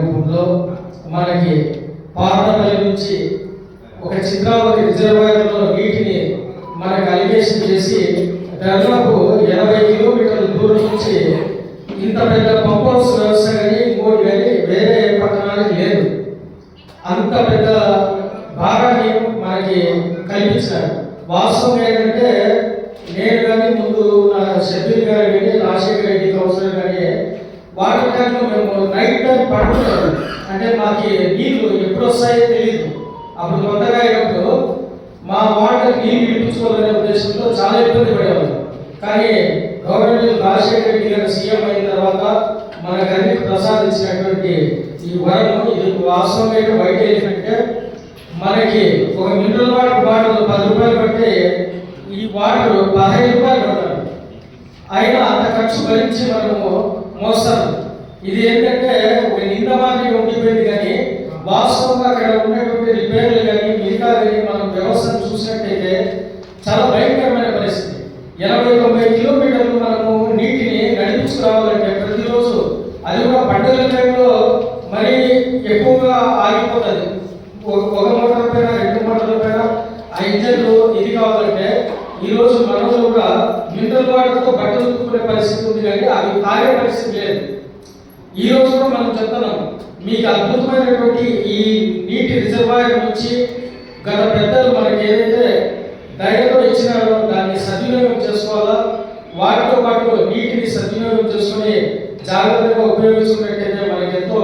రూపంలో మనకి పార్లమెంట్ నుంచి ఒక చిత్రావతి రిజర్వాయర్లో నీటిని మనకు అలిగేషన్ చేసి దాదాపు ఎనభై కిలోమీటర్ల దూరం నుంచి ఇంత పెద్ద పంప్ హౌస్ వ్యవస్థ కానీ ఇంకోటి కానీ వేరే పట్టణానికి లేదు. అంత పెద్ద భాగాన్ని మనకి కల్పించారు. వాస్తవం ఏంటంటే నేను కానీ ముందు నా షబ్బీర్ గారు కానీ రాజశేఖర రెడ్డి వాటర్ ట్యాంక్లో మేము నైట్ టైం పడుతున్నాం అంటే మాకు నీళ్ళు ఎప్పుడు వస్తాయో తెలియదు అప్పుడు కొత్తగా అయినప్పుడు మా వాటర్ నీళ్ళు ఇప్పించుకోవాలనే ఉద్దేశంతో చాలా ఇబ్బంది పడేవాళ్ళు. కానీ గవర్నమెంట్ రాజశేఖర రెడ్డి గారు సీఎం అయిన తర్వాత మనకన్నీ ప్రసాదించినటువంటి ఈ వరము ఇది వాస్తవమైన బయట ఏంటంటే మనకి ఒక మినరల్ వాటర్ బాటిల్ పది రూపాయలు పడితే ఈ వాటర్ పదహైదు రూపాయలు పడతారు అయినా అంత ఖర్చు భరించి మనము మోసం. ఇది ఏంటంటే ఒక నింద మాదిరి ఉండిపోయింది కానీ వాస్తవంగా అక్కడ ఉన్నటువంటి రిపేర్లు కానీ మిగతా మనం వ్యవస్థను చూసినట్టయితే చాలా భయంకరమైన పరిస్థితి. ఎనభై తొంభై కిలోమీటర్లు మనము నీటిని నడిపించుకురావాలంటే ప్రతిరోజు అది కూడా పండుగల టైంలో మరీ ఎక్కువగా ఆగిపోతుంది ఒక ఒక మోటార్ పైన రెండు మోటార్ల పైన ఆ ఇంజన్లు ఇది కావాలంటే ఈ రోజు మనలో కూడా మినరల్ వాటర్తో బట్టలు ఉతుక్కునే పరిస్థితి ఉంది కానీ అవి తాగే పరిస్థితి లేదు. ఈ రోజు కూడా మనం చెప్తున్నాం మీకు అద్భుతమైనటువంటి ఈ నీటి రిజర్వాయర్ నుంచి గత పెద్దలు మనకి ఏదైతే దయతో ఇచ్చినారో దాన్ని సద్వినియోగం చేసుకోవాలా? వాటితో పాటు నీటిని సద్వినియోగం చేసుకుని జాగ్రత్తగా ఉపయోగించుకున్నట్టయితే మనకి ఎంతో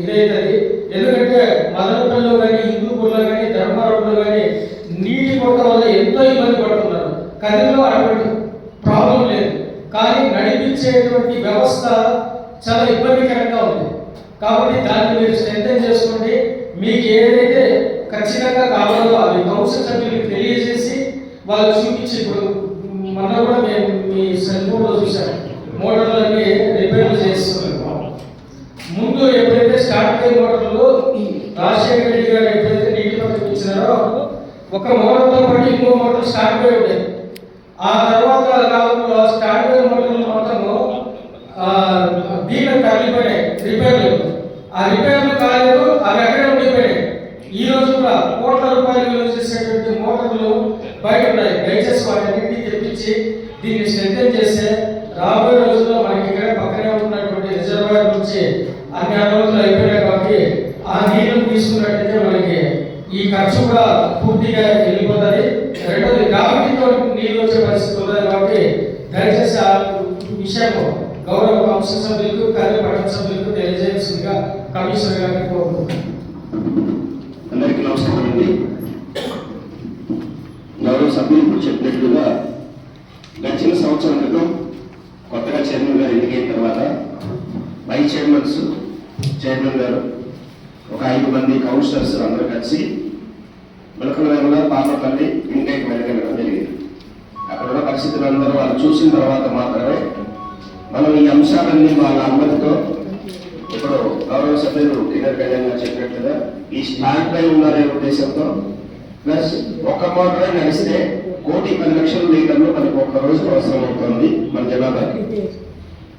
ఇదైతుంది ఎందుకంటే మదనపల్లిలో కానీ హిందూపూర్లో కానీ ధర్మవరంలో కానీ నీటి కొరత వల్ల ఎంతో ఇబ్బంది పడుతున్నారు కదిలో అటువంటి ప్రాబ్లం లేదు కానీ నడిపించేటువంటి వ్యవస్థ చాలా ఇబ్బందికరంగా ఉంది. కాబట్టి దాన్ని మీరు స్ట్రెంథన్ చేసుకోండి. మీకు ఏదైతే ఖచ్చితంగా కావాలో అవి కౌన్సిల్ సభ్యులకు తెలియజేసి వాళ్ళు చూపించి ఇప్పుడు మొన్న కూడా మేము మీ సెల్ ఫోన్లో చూసాం మోటార్లన్నీ రిపేర్లు చేస్తున్నాం ముందు ఎప్పుడైతే స్టార్ట్ అయ్యే మోటార్లు రాజశేఖర రెడ్డి గారు ఎప్పుడైతే నీటి పథకం ఇచ్చినారో ఒక మోటార్తో పాటు ఇంకో మోటార్ స్టార్ట్ అయి ఉండేది. ఆ తర్వాత కాలంలో స్టార్ట్ అయ్యే మోటార్లు మొత్తము దీని తగ్గిపోయాయి రిపేర్లు ఆ రిపేర్లు కాలేదు అవి అక్కడే ఉండిపోయాయి ఈ రోజు కూడా కోట్ల రూపాయలు విలువ చేసేటువంటి మోటార్లు బయట ఉన్నాయి. దయచేసి వాటన్నింటినీ తెప్పించి దీన్ని స్ట్రెంథన్ చేస్తే రాబోయే రోజుల్లో మనకి ఇక్కడ పక్కనే ఉన్నటువంటి రిజర్వాయర్ నుంచి అన్ని అనుమతులు అయిపోయినాయి కాబట్టి ఆ నీళ్ళు తీసుకున్నట్టయితే మనకి ఈ ఖర్చు కూడా పూర్తిగా వెళ్ళిపోతుంది రెండోది గ్రావిటీతో నీళ్ళు వచ్చే పరిస్థితి ఉన్నది కాబట్టి దయచేసి ఆ విషయం హౌస్ సభ్యులకు కార్యపాలక సభ్యులకు తెలియజేయాల్సిందిగా కమిషనర్ గారిని కోరుకుంటున్నాను. అందరికీ నమస్కారం అండి. గౌరవ సభ్యులు ఇప్పుడు చెప్పినట్లుగా గడిచిన సంవత్సరం క్రితం కొత్తగా చైర్మన్ గారు ఎన్నికైన తర్వాత వైస్ చైర్మన్స్ చైర్మన్ గారు ఒక ఐదు మంది కౌన్సిలర్స్ అందరూ కలిసి ములకల పాపపల్లి ఇంటికి వెళ్ళగలగడం జరిగింది. అక్కడ ఉన్న పరిస్థితులు అందరూ వాళ్ళు చూసిన తర్వాత మాత్రమే మనం ఈ అంశాలన్నీ వాళ్ళ అనుమతితో ఇప్పుడు గౌరవ సభ్యులు కిరణ్ కళ్యాణ్ గారు చెప్పినట్లుగా ఈ స్టాండ్ పై ఉన్నారనే ఉద్దేశంతో ప్లస్ ఒక్క మోటార్ నడిస్తే కోటి పది లక్షల లీటర్లు మనకు ఒక్క రోజు అవసరం అవుతుంది మన జనాభాకి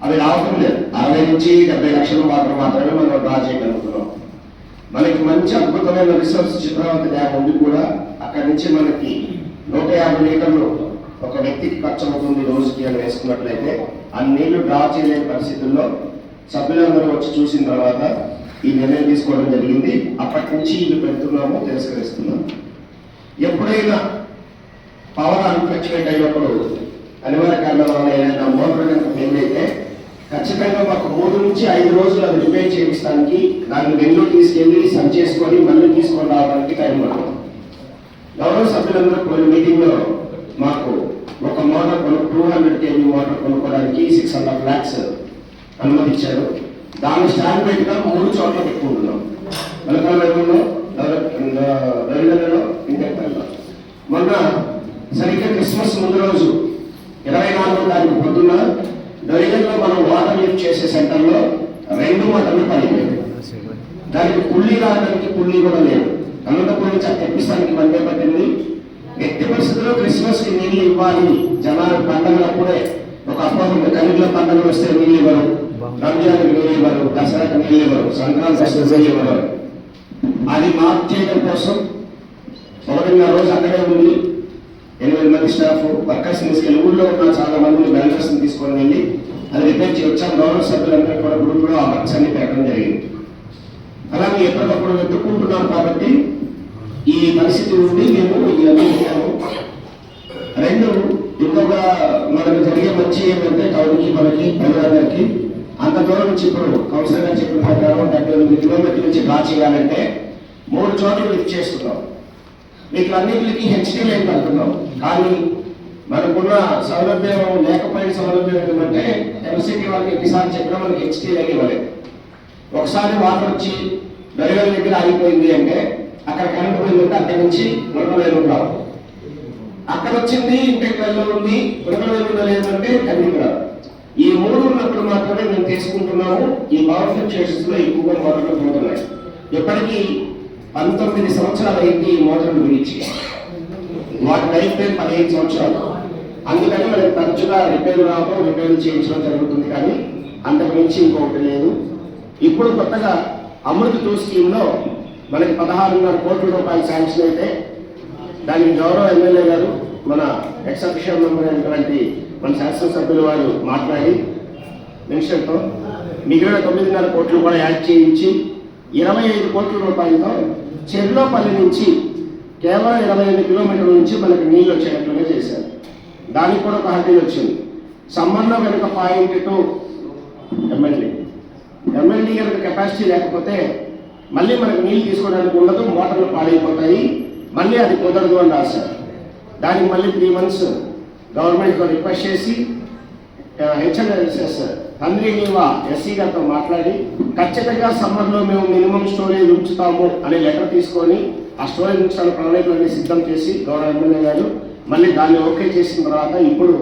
అవి రావటం లేదు. అరవై నుంచి డెబ్బై లక్షల వాటర్ మాత్రమే మనం డ్రా చేయగలుగుతున్నాం మనకి మంచి అద్భుతమైన రిసోర్స్ చిత్రావతి డ్యామ్ ఉంది కూడా అక్కడి నుంచి మనకి నూట యాభై లీటర్లు ఒక వ్యక్తికి ఖర్చు అవుతుంది రోజుకి అని వేసుకున్నట్లయితే ఆ నీళ్ళు డ్రా చేయలేని పరిస్థితుల్లో సభ్యులందరూ వచ్చి చూసిన తర్వాత ఈ నిర్ణయం తీసుకోవడం జరిగింది. అప్పటి నుంచి ఇల్లు పెడుతున్నాము తిరస్కరిస్తున్నాము. ఎప్పుడైనా పవర్ అన్ఫ్లక్చువేట్ అయినప్పుడు అనివార్య కారణాల వల్ల ఏదైనా మోటార్ కనుక అయితే ఖచ్చితంగా మాకు మూడు నుంచి ఐదు రోజులు అది రిపేర్ చేయించడానికి దాన్ని బెంగళూరు తీసుకెళ్ళి సరి చేసుకొని మళ్ళీ తీసుకొని రావడానికి టైం పడుతుంది. గౌరవ సభ్యులందరూ కొన్ని మీటింగ్లో మాకు ఒక మోటార్ కొను టూ హండ్రెడ్ కేజీ మోటార్ కొనుక్కోవడానికి సిక్స్ హండ్రెడ్ ల్యాక్స్ అనుమతించారు దాన్ని స్టాండ్ పెట్టిగా మూడు చోట్ల పెట్టుకుంటున్నాం వెలకాలలో రవిలలో ఇంకెక్కడలో మొన్న సరిగ్గా క్రిస్మస్ ముందు రోజు ఇరవై నాలుగో తారీఖు పొద్దున్న దొరికల్లో మనం వాటర్ లిఫ్ట్ చేసే సెంటర్లో రెండు మోటార్లు పడిపోయాయి. దానికి పుల్లి రావడానికి పుల్లి కూడా లేదు. అనంతపురం నుంచి అది తెప్పిస్తానికి బందే పట్టింది. ఎట్టి పరిస్థితుల్లో క్రిస్మస్కి నీళ్ళు ఇవ్వాలి. జనాలు పండగలప్పుడే ఒక అపోహ కన్నుల కనీలో పండుగ వస్తే నీళ్ళు ఇవ్వరు. రంజాన్ నీళ్ళు ఇవ్వరు. దసరాకి నీళ్ళు ఇవ్వరు. సంక్రాంతి వస్తే నీళ్ళు ఇవ్వరు. అది మార్చేయడం కోసం ఒకటిన్నర రోజు అక్కడే ఉంది ఎనిమిది మంది స్టాఫ్ వర్కర్స్ తీసుకెళ్ళి ఊళ్ళో ఉన్న చాలా మంది వెల్డర్స్ తీసుకొని వెళ్ళి అది రిపేర్ చేయొచ్చా గౌరవ సభ్యులందరూ కూడా గ్రూప్లో ఆ వర్క్స్ అన్ని పెట్టడం జరిగింది. అలాగే ఎప్పటికప్పుడు వెతుక్కుంటున్నాం కాబట్టి ఈ పరిస్థితి ఉండి మేము ఈ అనుభవించాము రెండు ఇంకొక మనకు జరిగే మంచి ఏమంటే టౌన్కి మనకి ప్రజలందరికీ అంత దూరం నుంచి ఇప్పుడు కౌన్సిలర్ గారు చెప్పిన ప్రకారం డెబ్బై ఎనిమిది కిలోమీటర్ల నుంచి డ్రా చేయాలంటే మూడు చోట్ల లిఫ్ట్ చేస్తున్నాం. మీకు అన్నింటికి హెచ్డీ లైన్ కడుతున్నాం కానీ మనకున్న సౌలభ్యం లేకపోయిన సౌలభ్యం ఏంటంటే ఎంసీటీ వాళ్ళకి ఎన్నిసార్లు చెప్పినా మనకి హెచ్డీ లైన్ ఇవ్వలేదు. ఒకసారి వాటర్ వచ్చి దొరగల దగ్గర ఆగిపోయింది అంటే అక్కడ కరెంట్ బిల్ ఉంటే అక్కడి నుంచి గుణపలేదు రావు అక్కడ వచ్చింది ఇంటికి వెళ్ళ ఉంది వేలు లేదంటే కన్నీకి రాదు ఈ మూడు ఉన్నప్పుడు మాత్రమే మేము తీసుకుంటున్నాము ఈ పవర్ ఫ్లక్చుయేషన్స్లో ఎక్కువగా మోటార్లు పోతున్నాయి ఇప్పటికీ పంతొమ్మిది సంవత్సరాలు అయింది ఈ మోటార్లు గురించి. వాటి లైఫ్ టైం పదిహేను సంవత్సరాలు. అందుకని మనకి తరచుగా రిపేర్ రావడం రిపేర్ చేయించడం జరుగుతుంది కానీ అంతకు మించి ఇంకొకటి లేదు. ఇప్పుడు కొత్తగా అమృత్ టూ స్కీమ్లో మనకి పదహారున్నర కోట్ల రూపాయలు శాంక్షన్ అయితే దానికి గౌరవ ఎమ్మెల్యే గారు మన ఎక్స్ మెంబర్ అయినటువంటి మన శాసనసభ్యుల వారు మాట్లాడి మినిస్టర్తో మిగిలిన తొమ్మిదిన్నర కోట్లు కూడా యాడ్ చేయించి ఇరవై ఐదు కోట్ల రూపాయలతో చెర్లోపల్లి నుంచి కేవలం ఇరవై ఐదు కిలోమీటర్ల నుంచి మనకి నీళ్ళు వచ్చేటట్లుగా చేశారు. దానికి కూడా ఒక హడ్డీలు వచ్చింది. సమ్మర్లో కనుక పాయింట్ టూ ఎమ్మెల్యే. ఎమ్మెల్యే కనుక కెపాసిటీ లేకపోతే మళ్ళీ మనకు నీళ్ళు తీసుకోవడానికి ఉండదు మోటార్లు పాడైపోతాయి. మళ్ళీ అది కుదరదు అని రాశారు. దానికి మళ్ళీ త్రీ మంత్స్ గవర్నమెంట్తో రిక్వెస్ట్ చేసి హెచ్ఎన్ఎస్ఎస్ తండ్రి నీవా ఎస్సీ గారితో మాట్లాడి ఖచ్చితంగా సమ్మర్లో మేము మినిమం స్టోరేజ్ ఉంచుతాము అనే లెటర్ తీసుకొని ఆ స్టోరేజ్ ఉంచడానికి ప్రణాళికలన్నీ సిద్ధం చేసి గౌరవ ఎమ్మెల్యే గారు మళ్ళీ దాన్ని ఓకే చేసిన తర్వాత ఇప్పుడు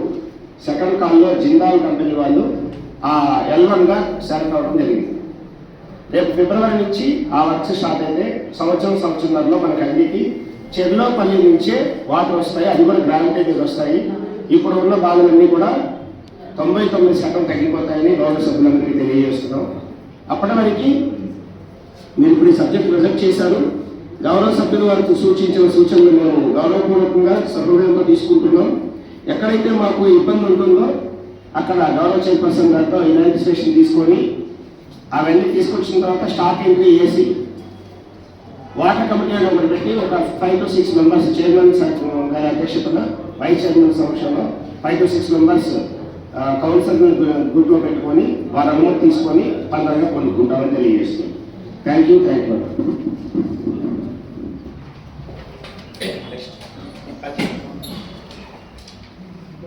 సెకండ్ కాల్లో జిందాల్ కంపెనీ వాళ్ళు ఆ ఎల్వన్గా సెలెక్ట్ అవ్వడం జరిగింది. రేపు ఫిబ్రవరి నుంచి ఆ వర్క్స్ స్టార్ట్ అయితే సంవత్సరం సంవత్సరంలో మనకి అన్నిటి చెర్లోపల్లి నుంచే వాటర్ వస్తాయి అది కూడా గ్రావిటీ వస్తాయి. ఇప్పుడు ఉన్న బాధలన్నీ కూడా తొంభై తొమ్మిది శాతం తగ్గిపోతాయని గౌరవ సభ్యులందరికీ తెలియజేస్తున్నాం. అప్పటి వరకు మీరు ఇప్పుడు ఈ సబ్జెక్ట్ ప్రజెక్ట్ చేశారు. గౌరవ సభ్యులు వారికి సూచించిన సూచనలు మేము గౌరవపూర్వకంగా సహృదయంతో తీసుకుంటున్నాం. ఎక్కడైతే మాకు ఇబ్బంది ఉంటుందో అక్కడ గౌరవ చైర్పర్సన్ గారితో ఇనాంటిసేషన్ తీసుకొని అవన్నీ తీసుకొచ్చిన తర్వాత స్టాక్ ఎంట్రీ చేసి వాటర్ కమిటీ అని ఒకటి పెట్టి ఒక five to six members chairman గారి అధ్యక్షతన వైస్ చైర్మన్ సమక్షంలో five to six members council గ్రూప్లో పెట్టుకొని వారి అనుమతి తీసుకొని తొందరగా పొందుకుంటామని తెలియజేస్తుంది థ్యాంక్ యూ థ్యాంక్ యూ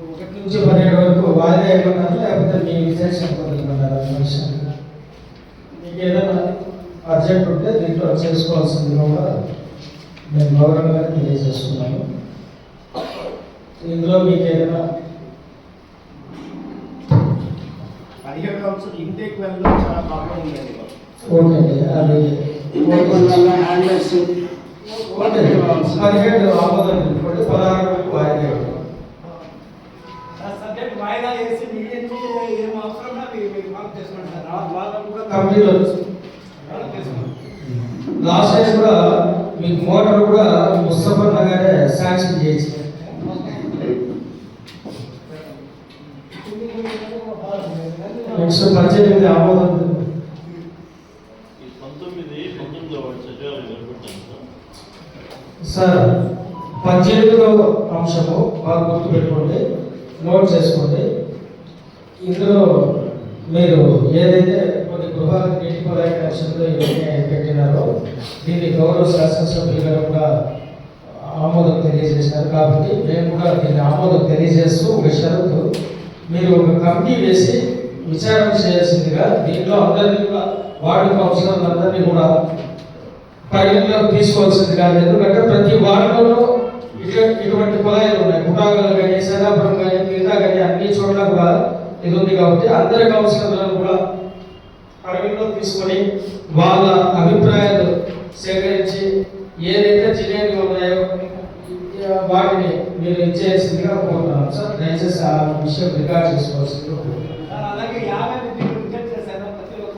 ఒకటి నుంచి పన్నెండు వరకు వాయిదా ఏమన్నారు లేకపోతే మీ విశేషం పొందుకున్నారు అర్జెంట్ ఉంటే దీంట్లో చేసుకోవాల్సింది కూడా నేను గౌరవంగా తెలియజేస్తున్నాను. ఇందులో మీకు ఏదైనా ఓకే అండి అది హ్యాండ్లెస్ ఓకే పదిహేడు ఆమోదం తెలుపుకోండి పదహారు వరకు వాయిదా ఇవ్వండి. సబ్జెక్ట్ వాయిదా వేసి అవసరం కూడా కంపెనీలో లాస్ట్ టైం కూడా మీకు మోటార్ కూడా ముస్తఫా నగరే శాంక్షన్ చేసి నెక్స్ట్ పద్దెనిమిది ఆమోదం సార్ పద్దెనిమిదో అంశము బాగా గుర్తుపెట్టుకోండి నోట్ చేసుకోండి. ఇందులో మీరు ఏదైతే కొన్ని గృహాలకు నీటి కుళాయి ఇవన్నీ పెట్టినారో దీన్ని గౌరవ శాసనసభ్యులు గారు కూడా ఆమోదం తెలియజేశారు. కాబట్టి మేము కూడా దీన్ని ఆమోదం తెలియజేస్తూ ఒక షరతు మీరు ఒక కమిటీ వేసి విచారణ చేయాల్సిందిగా దీంట్లో అందరినీ కూడా వార్డు కౌన్సిలర్లు అందరినీ కూడా పరిగణలోకి తీసుకోవాల్సింది కాదు ఎందుకంటే ప్రతి వార్డులో ఇటు- ఇటువంటి కులాయిలు ఉన్నాయి. కుటాగలు కానీ సదాపురం కానీ మిగతా కానీ అన్ని చోట్ల కూడా ఇది ఉంది కాబట్టి అందరి కౌన్సిలర్లను కూడా పరిగణలో తీసుకొని వాళ్ళ అభిప్రాయాలు సేకరించి ఏదైతే జిలేబీ ఉన్నాయో వాటిని మీరు ఇచ్చేసిందిగా కోరుతున్నాం సార్ దయచేసి ఆ విషయం రికార్డ్ చేసుకోవాల్సిందిగా కోరుతున్నాం సార్ అలాగే యాభై విద్యుత్ రిజెక్ట్ చేశారు. ప్రతి ఒక్క